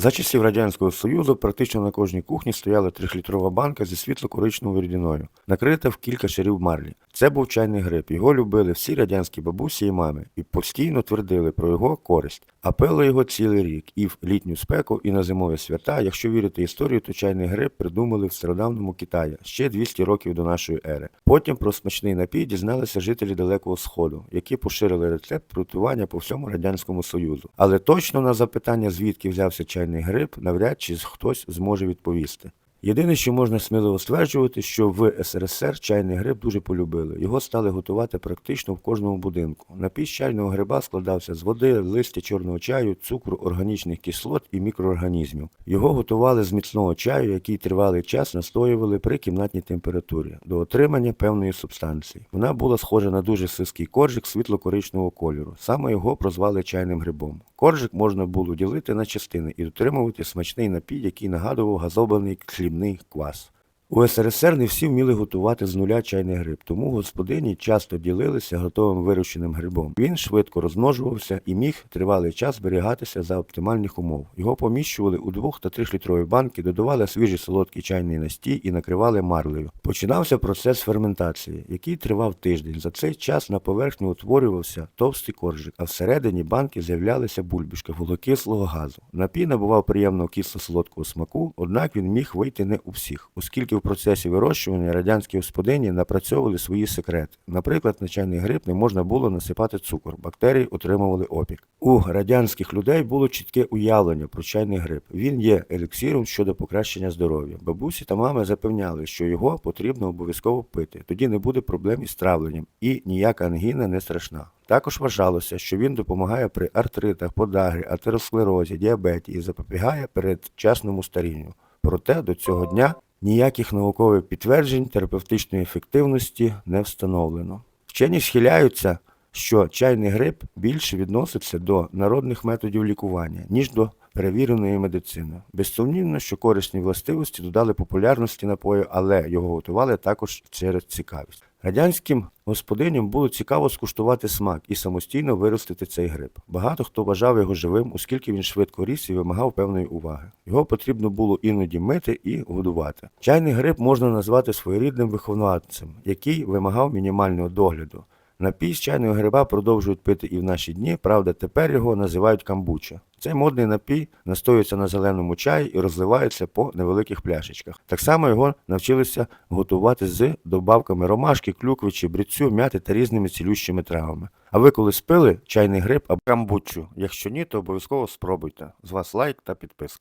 За часів Радянського Союзу практично на кожній кухні стояла трьохлітрова банка зі світло-коричневою рідиною, накрита в кілька шарів марлі. Це був чайний гриб. Його любили всі радянські бабусі і мами і постійно твердили про його користь. А пили його цілий рік і в літню спеку, і на зимові свята. Якщо вірити історію, то чайний гриб придумали в стародавньому Китаї ще 200 років до нашої ери. Потім про смачний напій дізналися жителі Далекого Сходу, які поширили рецепт приготування по всьому радянському союзу. Але точно на запитання, звідки взявся чайний гриб, навряд чи хтось зможе відповісти. Єдине, що можна сміливо стверджувати, що в СРСР чайний гриб дуже полюбили. Його стали готувати практично в кожному будинку. Напій чайного гриба складався з води, листя чорного чаю, цукру, органічних кислот і мікроорганізмів. Його готували з міцного чаю, який тривалий час настоювали при кімнатній температурі до отримання певної субстанції. Вона була схожа на дуже сиський коржик світло-коричневого кольору. Саме його прозвали чайним грибом. Коржик можна було ділити на частини і отримувати смачний напій, який нагадував газований хлібний квас. У СРСР не всі вміли готувати з нуля чайний гриб, тому господині часто ділилися готовим вирощеним грибом. Він швидко розмножувався і міг тривалий час зберігатися за оптимальних умов. Його поміщували у 2 та 3 літрові банки, додавали свіжий солодкий чайний настій і накривали марлею. Починався процес ферментації, який тривав тиждень. За цей час на поверхні утворювався товстий коржик, а всередині банки з'являлися бульбашки вуглекислого газу. Напій набував приємного кисло-солодкого смаку, однак він міг вийти не у всіх, оскільки в процесі вирощування радянські господині напрацьовували свої секрети. Наприклад, на чайний гриб не можна було насипати цукор, бактерії отримували опік. У радянських людей було чітке уявлення про чайний гриб. Він є еліксиром щодо покращення здоров'я. Бабусі та мами запевняли, що його потрібно обов'язково пити. Тоді не буде проблем із травленням, і ніяка ангіна не страшна. Також вважалося, що він допомагає при артритах, подагрі, атеросклерозі, діабеті і запобігає передчасному старінню. Проте до цього дня ніяких наукових підтверджень терапевтичної ефективності не встановлено. Вчені схиляються, що чайний гриб більше відноситься до народних методів лікування, ніж до перевіреної медицини. Безсумнівно, що корисні властивості додали популярності напою, але його готували також через цікавість. Радянським господиням було цікаво скуштувати смак і самостійно виростити цей гриб. Багато хто вважав його живим, оскільки він швидко ріс і вимагав певної уваги. Його потрібно було іноді мити і годувати. Чайний гриб можна назвати своєрідним виховнадцем, який вимагав мінімального догляду. Напій з чайного гриба продовжують пити і в наші дні, правда, тепер його називають камбуча. Цей модний напій настоюється на зеленому чаї і розливається по невеликих пляшечках. Так само його навчилися готувати з добавками ромашки, клюкви, чебрецю, м'яти та різними цілющими травами. А ви колись пили чайний гриб або камбучу? Якщо ні, то обов'язково спробуйте. З вас лайк та підписка.